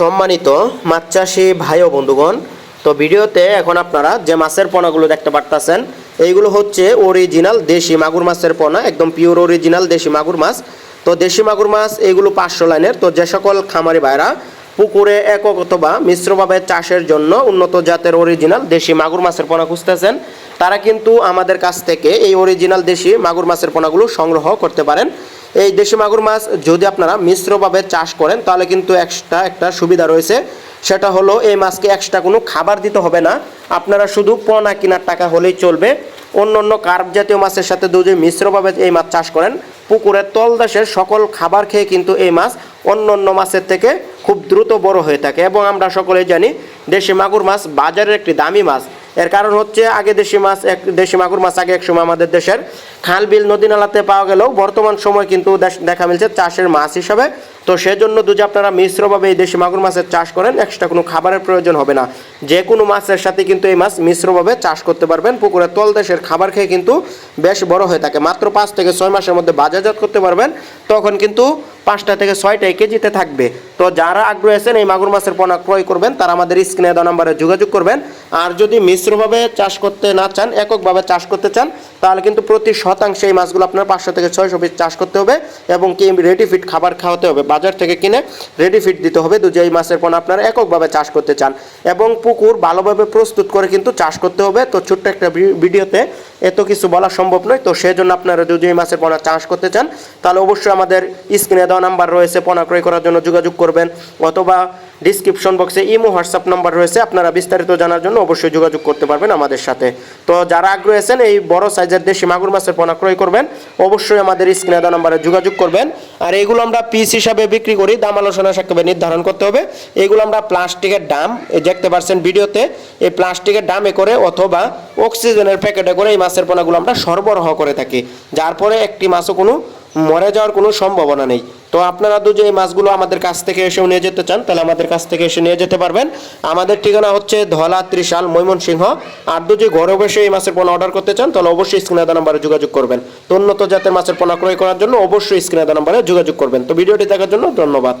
সম্মানিত মাছ চাষি ভাই ও বন্ধুগণ, তো ভিডিওতে এখন আপনারা যে মাছের পোনাগুলো দেখতে পারতেছেন, এইগুলো হচ্ছে অরিজিনাল দেশি মাগুর মাছের পোনা, একদম পিওর অরিজিনাল দেশি মাগুর মাছ। তো দেশি মাগুর মাছ এইগুলো পাঁচশো লাইনের, তো যে সকল খামারি ভাইরা পুকুরে একক অথবা মিশ্রভাবে চাষের জন্য উন্নত জাতের অরিজিনাল দেশি মাগুর মাছের পোনা খুঁজতেছেন, তারা কিন্তু আমাদের কাছ থেকে এই অরিজিনাল দেশি মাগুর মাছের পোনাগুলো সংগ্রহ করতে পারেন। এই দেশি মাগুর মাছ যদি আপনারা মিশ্রভাবে চাষ করেন, তাহলে কিন্তু এক্সট্রা একটা সুবিধা রয়েছে। সেটা হলো এই মাছকে এক্সট্রা কোনো খাবার দিতে হবে না। আপনারা শুধু পোনা কেনার টাকা হলেই চলবে। অন্য অন্য কার্প জাতীয় মাছের সাথে যদি মিশ্রভাবে এই মাছ চাষ করেন পুকুরের তলদেশের সকল খাবার খেয়ে কিন্তু এই মাছ অন্য অন্য মাছের থেকে খুব দ্রুত বড় হয়ে থাকে। এবং আমরা সকলেই জানি, দেশি মাগুর মাছ বাজারের একটি দামি মাছ। এর কারণ হচ্ছে আগে দেশি মাছ, এক দেশি মাগুর মাছ আগে একসময় আমাদের দেশের খাল, বিল, নদী নালাতে পাওয়া গেলেও বর্তমান সময় কিন্তু দেখা মিলছে চাষের মাছ হিসাবে। তো সেজন্য যদি আপনারা মিশ্রভাবে এই দেশি মাগুর মাছের চাষ করেন, এক্সট্রা কোনো খাবারের প্রয়োজন হবে না। যে কোনো মাছের সাথে কিন্তু এই মাছ মিশ্রভাবে চাষ করতে পারবেন। পুকুরের তল দেশের খাবার খেয়ে কিন্তু বেশ বড় হয়ে থাকে। মাত্র পাঁচ থেকে ছয় মাসের মধ্যে বাজারজাত করতে পারবেন। তখন কিন্তু পাঁচটা থেকে ছয়টা কেজিতে থাকবে। তো যারা আগ্রহী আছেন, এই মাগুর মাছের পোনা ক্রয় করবেন, তারা আমাদের স্ক্রিনে দেওয়া নাম্বারে যোগাযোগ করবেন। আর যদি মিশ্রভাবে চাষ করতে না চান, এককভাবে চাষ করতে চান, তাহলে কিন্তু প্রতি শতাংশে এই মাছগুলো আপনার পাঁচশো থেকে ছয়শো পিস চাষ করতে হবে এবং কি রেডি ফিট খাবার খাওয়াতে হবে। বাজার থেকে কিনে রেডি ফিট দিতে হবে। যদি এই মাছের পোনা আপনারা এককভাবে চাষ করতে চান। এবং পুকুর ভালোভাবে প্রস্তুত করে কিন্তু চাষ করতে হবে। তো ছোট্ট একটা ভিডিওতে এত কিছু বলা সম্ভব নয়। তো সেই জন্য আপনারা যদি এই মাছের পোনা চাষ করতে চান, তাহলে অবশ্যই আমাদের স্ক্রিনে দেওয়া নাম্বার রয়েছে পোনা ক্রয় করার জন্য যোগাযোগ করবেন অথবা ডিসক্রিপশন বক্সে ইমো, হোয়াটসঅ্যাপ নাম্বার রয়েছে, আপনারা বিস্তারিত জানার জন্য অবশ্যই যোগাযোগ করতে পারবেন আমাদের সাথে। তো যারা আগ্রহী আছেন, এই বড় সাইজের দেশি মাগুর মাছের পোনা ক্রয় করবেন, অবশ্যই আমাদের স্ক্রিনে দেওয়া নাম্বারে যোগাযোগ করবেন। আর এইগুলো আমরা পিস হিসাবে বিক্রি করি, দাম আলোচনা সাক্ষেপে নির্ধারণ করতে হবে। এগুলো আমরা প্লাস্টিকের এই দেখতে পাচ্ছেন ভিডিওতে, এই প্লাস্টিকের দামে করে অথবা অক্সিজেনের প্যাকেটে করে এই মাছের পোনাগুলো আমরা সরবরাহ করে থাকি। যার পরে একটি মাছও কোনো মরে যাওয়ার কোনো সম্ভাবনা নেই। তো আপনারা যদি এই মাছগুলো আমাদের কাছ থেকে এসেও নিয়ে যেতে চান, তাহলে আমাদের কাছ থেকে এসে নিয়ে যেতে পারবেন। আমাদের ঠিকানা হচ্ছে ধলা ত্রিশাল ময়মনসিংহ। আর যদি ঘরে বসে এই মাছের পোনা অর্ডার করতে চান, তাহলে অবশ্যই স্ক্রিনে দেওয়া নাম্বারে যোগাযোগ করবেন। তো উন্নত জাতের মাছের পোনা ক্রয় করার জন্য অবশ্যই স্ক্রিনে দেওয়া নাম্বারে যোগাযোগ করবেন। তো ভিডিওটি দেখার জন্য ধন্যবাদ।